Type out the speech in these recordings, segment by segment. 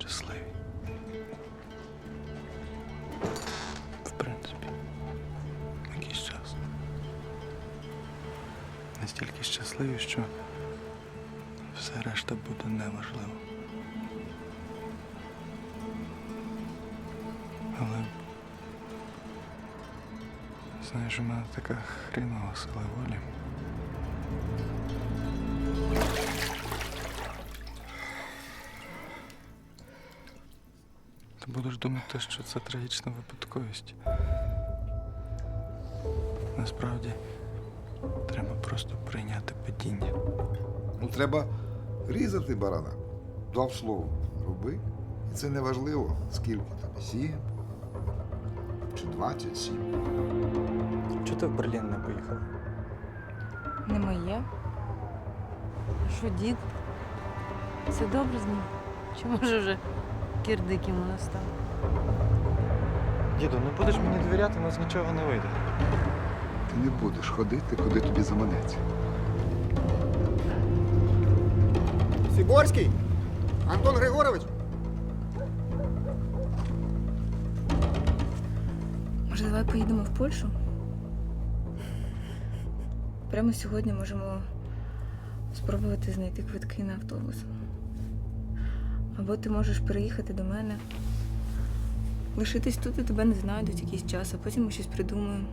щасливі. В принципі, якийсь час. Настільки щасливі, що все решта буде неможливо. Але знаєш, у мене така хрінова сила волі. Ти будеш думати, що це трагічна випадковість. Насправді треба просто прийняти падіння. Ну, треба різати барана. Дав слово. Роби. І це не важливо, скільки там, сім чи двадцять сім. Чого ти в Берлін не поїхав? Не моє. А що, дід? Все добре з ним? Чи може вже кирдик йому настав? Діду, не будеш мені довіряти, у нас нічого не вийде. Ти не будеш ходити, куди тобі заманеться. Сігорський? Антон Григорович? Може, давай поїдемо в Польщу? Прямо сьогодні можемо спробувати знайти квитки на автобус. Або ти можеш переїхати до мене. Лишитись тут і тебе не знайдуть якийсь час, а потім ми щось придумаємо.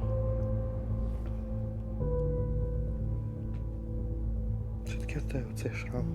Що таке в тебе цей шрам?